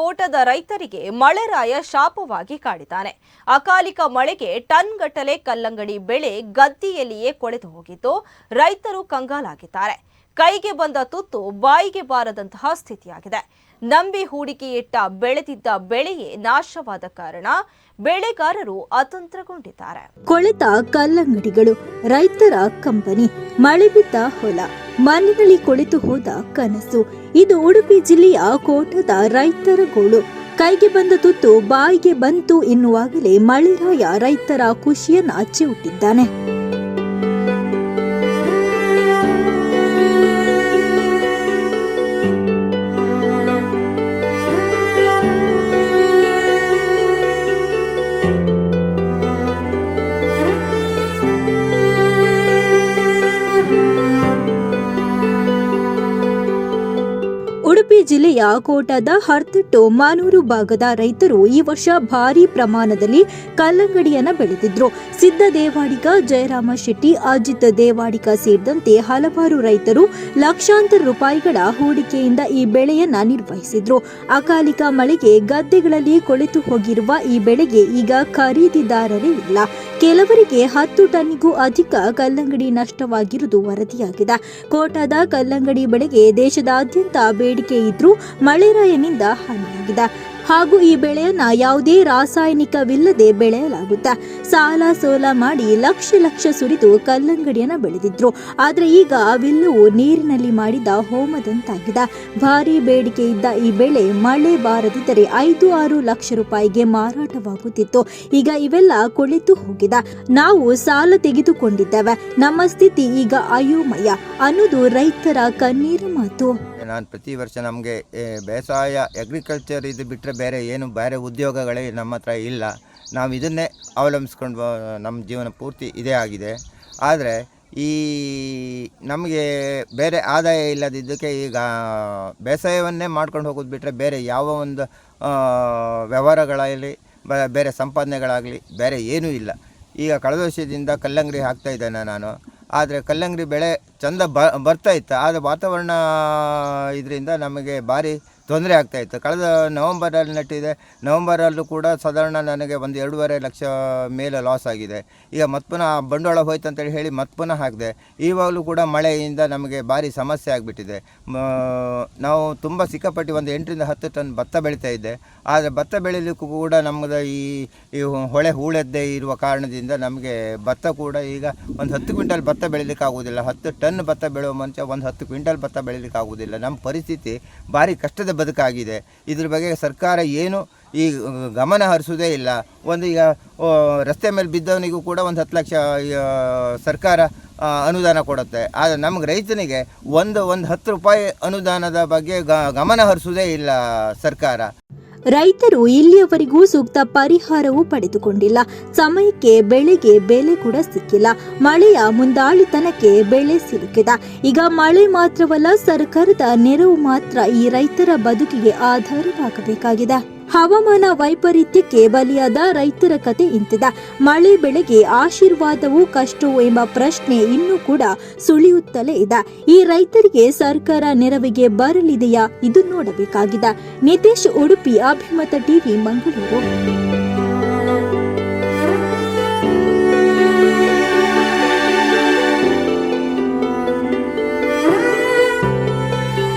ಕೋಟದ ರೈತರಿಗೆ ಮಳೆರಾಯ ಶಾಪವಾಗಿ ಕಾಡಿದ್ದಾನೆ. ಅಕಾಲಿಕ ಮಳೆಗೆ ಟನ್ ಗಟ್ಟಲೆ ಕಲ್ಲಂಗಡಿ ಬೆಳೆ ಗದ್ದೆಯಲ್ಲಿಯೇ ಕೊಳೆತು ಹೋಗಿದ್ದು, ರೈತರು ಕಂಗಾಲಾಗಿದ್ದಾರೆ. ಕೈಗೆ ಬಂದ ತುತ್ತು ಬಾಯಿಗೆ ಬಾರದಂತಹ ಸ್ಥಿತಿಯಾಗಿದೆ. ನಂಬಿ ಹೂಡಿಕೆಯಿಟ್ಟ ಬೆಳೆದಿದ್ದ ಬೆಳೆಯೇ ನಾಶವಾದ ಕಾರಣ ಬೆಳೆಗಾರರು ಅತಂತ್ರಗೊಂಡಿದ್ದಾರೆ. ಕೊಳೆತ ಕಲ್ಲಂಗಡಿಗಳು, ರೈತರ ಕಂಪನಿ, ಮಳೆ ಬಿದ್ದ ಹೊಲ ಮನೆಯಲ್ಲಿ ಕುಳಿತು ಹೋದ ಕನಸು. ಇದು ಉಡುಪಿ ಜಿಲ್ಲೆಯ ಕೋಟದ ರೈತರ ಗೋಳು. ಕೈಗೆ ಬಂದ ತುತ್ತು ಬಾಯಿಗೆ ಬಂತು ಎನ್ನುವಾಗಲೇ ಮಳೆರಾಯ ರೈತರ ಖುಷಿಯನ್ನ ಚಿವುಟಿದ್ದಾನೆ ಜಿಲ್ಲೆಯ ಕೋಟದ ಹರ್ತಟ್ಟು ಮಾನೂರು ಭಾಗದ ರೈತರು ಈ ವರ್ಷ ಭಾರೀ ಪ್ರಮಾಣದಲ್ಲಿ ಕಲ್ಲಂಗಡಿಯನ್ನ ಬೆಳೆದಿದ್ರು. ಸಿದ್ದ ದೇವಾಡಿಗ ಜಯರಾಮ ಶೆಟ್ಟಿ, ಅಜಿತ್ ದೇವಾಡಿಗ ಸೇರಿದಂತೆ ಹಲವಾರು ರೈತರು ಲಕ್ಷಾಂತರ ರೂಪಾಯಿಗಳ ಹೂಡಿಕೆಯಿಂದ ಈ ಬೆಳೆಯನ್ನ ನಿರ್ವಹಿಸಿದ್ರು. ಅಕಾಲಿಕ ಮಳೆಗೆ ಗದ್ದೆಗಳಲ್ಲಿ ಕೊಳೆತು ಹೋಗಿರುವ ಈ ಬೆಳೆಗೆ ಈಗ ಖರೀದಿದಾರರೇ ಇಲ್ಲ. ಕೆಲವರಿಗೆ ಹತ್ತು ಟನ್ಗೂ ಅಧಿಕ ಕಲ್ಲಂಗಡಿ ನಷ್ಟವಾಗಿರುವುದು ವರದಿಯಾಗಿದೆ. ಕೋಟಾದ ಕಲ್ಲಂಗಡಿ ಬೆಳೆಗೆ ದೇಶದಾದ್ಯಂತ ಬೇಡಿಕೆ ಇದ್ರೂ ಮಳೆರಾಯನಿಂದ ಹಾನಿಯಾಗಿದೆ. ಹಾಗೂ ಈ ಬೆಳೆಯನ್ನ ಯಾವುದೇ ರಾಸಾಯನಿಕವಿಲ್ಲದೆ ಬೆಳೆಯಲಾಗುತ್ತೆ, ಸಾಲ ಸೋಲ ಮಾಡಿ ಲಕ್ಷ ಲಕ್ಷ ಸುರಿದು ಕಲ್ಲಂಗಡಿಯನ್ನ ಬೆಳೆದಿದ್ರು. ಆದ್ರೆ ಈಗ ಅವೆಲ್ಲವೂ ನೀರಿನಲ್ಲಿ ಮಾಡಿದ ಹೋಮದಂತಾಗಿದೆ. ಭಾರಿ ಬೇಡಿಕೆ ಇದ್ದ ಈ ಬೆಳೆ ಮಳೆ ಬಾರದಿದ್ದರೆ ಐದು ಆರು ಲಕ್ಷ ರೂಪಾಯಿಗೆ ಮಾರಾಟವಾಗುತ್ತಿತ್ತು. ಈಗ ಇವೆಲ್ಲ ಕೊಳೆತು ಹೋಗಿದೆ. ನಾವು ಸಾಲ ತೆಗೆದುಕೊಂಡಿದ್ದೇವೆ. ನಮ್ಮ ಸ್ಥಿತಿ ಈಗ ಅಯೋಮಯ. ಅನ್ನೋದು ರೈತರ ಕಣ್ಣೀರ ಮಾತು. ನಾನು ಪ್ರತಿ ವರ್ಷ ನಮಗೆ ಬೇಸಾಯ ಅಗ್ರಿಕಲ್ಚರ್ ಇದು ಬಿಟ್ಟರೆ ಬೇರೆ ಏನು, ಬೇರೆ ಉದ್ಯೋಗಗಳೇ ನಮ್ಮ ಹತ್ರ ಇಲ್ಲ. ನಾವು ಇದನ್ನೇ ಅವಲಂಬಿಸ್ಕೊಂಡು ನಮ್ಮ ಜೀವನ ಪೂರ್ತಿ ಇದೇ ಆಗಿದೆ. ಆದರೆ, ಈ ನಮಗೆ ಬೇರೆ ಆದಾಯ ಇಲ್ಲದಿದ್ದಕ್ಕೆ ಈಗ ಬೇಸಾಯವನ್ನೇ ಮಾಡ್ಕೊಂಡು ಹೋಗೋದು ಬಿಟ್ಟರೆ ಬೇರೆ ಯಾವ ಒಂದು ವ್ಯವಹಾರಗಳಾಗಲಿ ವ್ಯವಹಾರಗಳಲ್ಲಿ ಬೇರೆ ಸಂಪಾದನೆಗಳಾಗಲಿ ಬೇರೆ ಏನೂ ಇಲ್ಲ. ಈಗ ಕಳೆದ ವರ್ಷದಿಂದ ಕಲ್ಲಂಗಡಿ ಹಾಕ್ತಾ ಇದ್ದೇನೆ ನಾನು. ಆದರೆ ಕಲ್ಲಂಗಡಿ ಬೆಳೆ ಚಂದ ಬ, ಬರ್ತಾ ಇತ್ತು. ಆದರೆ ವಾತಾವರಣ, ಇದರಿಂದ ನಮಗೆ ಭಾರಿ ತೊಂದರೆ ಆಗ್ತಾ ಇತ್ತು. ಕಳೆದ ನವಂಬರಲ್ಲಿ ನೆಟ್ಟಿದೆ. ನವಂಬರಲ್ಲೂ ಕೂಡ ಸಾಧಾರಣ ನನಗೆ ಒಂದು ಎರಡೂವರೆ ಲಕ್ಷ ಮೇಲೆ ಲಾಸ್ ಆಗಿದೆ. ಈಗ ಮತ್ತೆ ಪುನಃ ಬಂಡವಾಳ ಹೋಯ್ತು ಅಂತೇಳಿ ಹೇಳಿ ಮತ್ತೆ ಪುನಃ ಹಾಕಿದೆ. ಇವಾಗಲೂ ಕೂಡ ಮಳೆಯಿಂದ ನಮಗೆ ಭಾರಿ ಸಮಸ್ಯೆ ಆಗಿಬಿಟ್ಟಿದೆ. ನಾವು ತುಂಬ ಸಿಕ್ಕಾಪಟ್ಟಿ ಒಂದು ಎಂಟರಿಂದ ಹತ್ತು ಟನ್ ಭತ್ತ ಬೆಳೀತಾ ಇದ್ದೆ. ಆದರೆ ಭತ್ತ ಬೆಳೀಲಿಕ್ಕೂ ಕೂಡ ನಮ್ಮದು ಈ ಈ ಹೊಳೆ ಹೂಳೆದ್ದೇ ಇರುವ ಕಾರಣದಿಂದ ನಮಗೆ ಭತ್ತ ಕೂಡ ಈಗ ಒಂದು ಹತ್ತು ಕ್ವಿಂಟಲ್ ಭತ್ತ ಬೆಳೀಲಿಕ್ಕೆ ಆಗುವುದಿಲ್ಲ ಹತ್ತು ಟನ್ ಭತ್ತ ಬೆಳೆಯುವ ಮುಂಚೆ ಒಂದು ಹತ್ತು ಕ್ವಿಂಟಲ್ ಭತ್ತ ಬೆಳೀಲಿಕ್ಕೆ ಆಗುವುದಿಲ್ಲ ನಮ್ಮ ಪರಿಸ್ಥಿತಿ ಭಾರಿ ಕಷ್ಟದ ಬದುಕಾಗಿದೆ. ಇದ್ರ ಬಗ್ಗೆ ಸರ್ಕಾರ ಏನು ಈ ಗಮನ ಹರಿಸೋದೇ ಇಲ್ಲ. ಒಂದು ಈಗ ರಸ್ತೆ ಮೇಲೆ ಬಿದ್ದವನಿಗೂ ಕೂಡ ಒಂದು ಹತ್ತು ಲಕ್ಷ ಸರ್ಕಾರ ಅನುದಾನ ಕೊಡುತ್ತೆ. ಆದರೆ ನಮ್ಗೆ ರೈತನಿಗೆ ಒಂದು ಒಂದು ಹತ್ತು ರೂಪಾಯಿ ಅನುದಾನದ ಬಗ್ಗೆ ಗಮನ ಹರಿಸುವುದೇ ಇಲ್ಲ ಸರ್ಕಾರ. ರೈತರು ಇಲ್ಲಿಯವರೆಗೂ ಸೂಕ್ತ ಪರಿಹಾರವೂ ಪಡೆದುಕೊಂಡಿಲ್ಲ. ಸಮಯಕ್ಕೆ, ಬೆಳೆಗೆ ಬೆಲೆ ಕೂಡ ಸಿಕ್ಕಿಲ್ಲ. ಮಳೆಯ ಮುಂದಾಳಿತನಕ್ಕೆ ಬೆಳೆ ಸಿಲುಕಿದ. ಈಗ ಮಳೆ ಮಾತ್ರವಲ್ಲ, ಸರ್ಕಾರದ ನೆರವು ಮಾತ್ರ ಈ ರೈತರ ಬದುಕಿಗೆ ಆಧಾರವಾಗಬೇಕಾಗಿದೆ. ಹವಾಮಾನ ವೈಪರೀತ್ಯಕ್ಕೆ ಬಲಿಯಾದ ರೈತರ ಕತೆ ಇಂತಿದೆ. ಮಳೆ ಬೆಳೆಗೆ ಆಶೀರ್ವಾದವೂ ಕಷ್ಟವೋ ಎಂಬ ಪ್ರಶ್ನೆ ಇನ್ನೂ ಕೂಡ ಸುಳಿಯುತ್ತಲೇ ಇದೆ. ಈ ರೈತರಿಗೆ ಸರ್ಕಾರ ನೆರವಿಗೆ ಬರಲಿದೆಯಾ? ಇದು ನೋಡಬೇಕಾಗಿದೆ. ನಿತೇಶ್ ಉಡುಪಿ, ಅಭಿಮತ ಟಿವಿ, ಮಂಗಳೂರು.